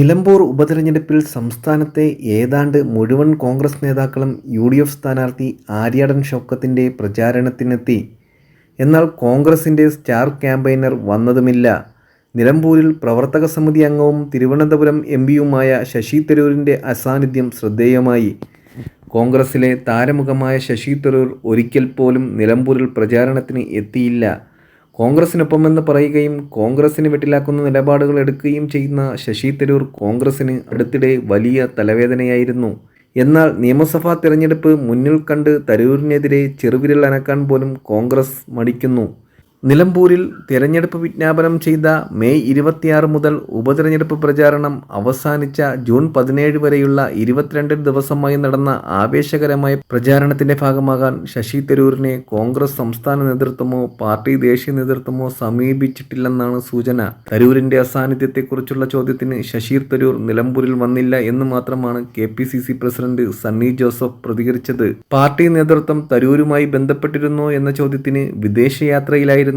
നിലമ്പൂർ ഉപതെരഞ്ഞെടുപ്പിൽ സംസ്ഥാനത്തെ ഏതാണ്ട് മുഴുവൻ കോൺഗ്രസ് നേതാക്കളും യു ഡി എഫ് സ്ഥാനാർത്ഥി ആര്യാടൻ ഷൗക്കത്തിന്റെ പ്രചാരണത്തിനെത്തി. എന്നാൽ കോൺഗ്രസിന്റെ സ്റ്റാർ ക്യാമ്പയിനർ വന്നതുമില്ല. നിലമ്പൂരിൽ പ്രവർത്തക സമിതി അംഗവും തിരുവനന്തപുരം എം പിയുമായ ശശി തരൂരിന്റെ അസാന്നിധ്യം ശ്രദ്ധേയമായി. കോൺഗ്രസിലെ താരമുഖമായ ശശി തരൂർ ഒരിക്കൽ പോലും നിലമ്പൂരിൽ പ്രചാരണത്തിന് എത്തിയില്ല. കോൺഗ്രസിനൊപ്പമെന്ന് പറയുകയും കോൺഗ്രസിന് വെട്ടിലാക്കുന്ന നിലപാടുകൾ എടുക്കുകയും ചെയ്യുന്ന ശശി തരൂർ കോൺഗ്രസിന് അടുത്തിടെ വലിയ തലവേദനയായിരുന്നു. എന്നാൽ നിയമസഭാ തിരഞ്ഞെടുപ്പ് മുന്നിൽ കണ്ട് തരൂരിനെതിരെ ചെറുവിരൽ അനക്കാൻ പോലും കോൺഗ്രസ് മടിക്കുന്നു. നിലമ്പൂരിൽ തിരഞ്ഞെടുപ്പ് വിജ്ഞാപനം ചെയ്ത മെയ് ഇരുപത്തിയാറ് മുതൽ ഉപതിരഞ്ഞെടുപ്പ് പ്രചാരണം അവസാനിച്ച ജൂൺ പതിനേഴ് വരെയുള്ള ഇരുപത്തിരണ്ട് ദിവസമായി നടന്ന ആവേശകരമായ പ്രചാരണത്തിന്റെ ഭാഗമാകാൻ ശശി തരൂരിനെ കോൺഗ്രസ് സംസ്ഥാന നേതൃത്വമോ പാർട്ടി ദേശീയ നേതൃത്വമോ സമീപിച്ചിട്ടില്ലെന്നാണ് സൂചന. തരൂരിന്റെ അസാന്നിധ്യത്തെക്കുറിച്ചുള്ള ചോദ്യത്തിന് ശശി തരൂർ നിലമ്പൂരിൽ വന്നില്ല എന്ന് മാത്രമാണ് കെ പ്രസിഡന്റ് സണ്ണി ജോസഫ് പ്രതികരിച്ചത്. പാർട്ടി നേതൃത്വം തരൂരുമായി ബന്ധപ്പെട്ടിരുന്നോ എന്ന ചോദ്യത്തിന്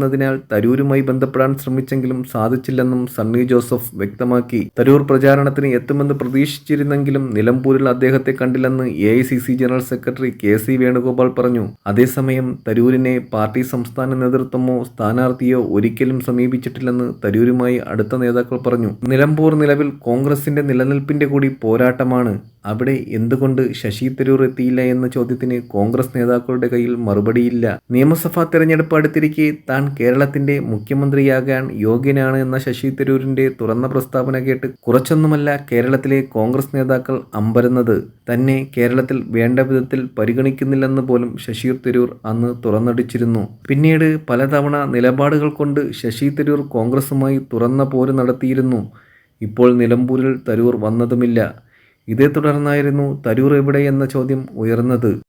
വിദേശയാത്രയിലായിരുന്നതിനാൽ തരൂരുമായി ബന്ധപ്പെടാൻ ശ്രമിച്ചെങ്കിലും സാധിച്ചില്ലെന്നും സണ്ണി ജോസഫ് വ്യക്തമാക്കി. തരൂർ പ്രചാരണത്തിന് എത്തുമെന്ന് പ്രതീക്ഷിച്ചിരുന്നെങ്കിലും നിലമ്പൂരിൽ അദ്ദേഹത്തെ കണ്ടില്ലെന്ന് A general secretary K C Venugopal പറഞ്ഞു. അതേസമയം തരൂരിനെ പാർട്ടി സംസ്ഥാന നേതൃത്വമോ സ്ഥാനാർത്ഥിയോ ഒരിക്കലും സമീപിച്ചിട്ടില്ലെന്ന് തരൂരുമായി അടുത്ത നേതാക്കൾ പറഞ്ഞു. നിലമ്പൂർ നിലവിൽ കോൺഗ്രസിന്റെ നിലനിൽപ്പിന്റെ കൂടി പോരാട്ടമാണ്. അവിടെ എന്തുകൊണ്ട് ശശി തരൂർ എത്തിയില്ല എന്ന ചോദ്യത്തിന് കോൺഗ്രസ് നേതാക്കളുടെ കയ്യിൽ മറുപടിയില്ല. നിയമസഭാ തെരഞ്ഞെടുപ്പ് അടുത്തിരിക്കെ താൻ കേരളത്തിന്റെ മുഖ്യമന്ത്രിയാകാൻ യോഗ്യനാണ് എന്ന ശശി തരൂരിന്റെ തുറന്ന പ്രസ്താവന കേട്ട് കുറച്ചൊന്നുമല്ല കേരളത്തിലെ കോൺഗ്രസ് നേതാക്കൾ അമ്പരുന്നത്. തന്നെ കേരളത്തിൽ വേണ്ട വിധത്തിൽ പരിഗണിക്കുന്നില്ലെന്ന് പോലും ശശി തരൂർ അന്ന് തുറന്നടിച്ചിരുന്നു. പിന്നീട് പലതവണ നിലപാടുകൾ കൊണ്ട് ശശി തരൂർ കോൺഗ്രസുമായി തുറന്ന പോര് നടത്തിയിരുന്നു. ഇപ്പോൾ നിലമ്പൂരിൽ തരൂർ വന്നതുമില്ല. ഇതേ തുടർന്നായിരുന്നു തരൂർ എവിടെ എന്ന ചോദ്യം ഉയർന്നത്.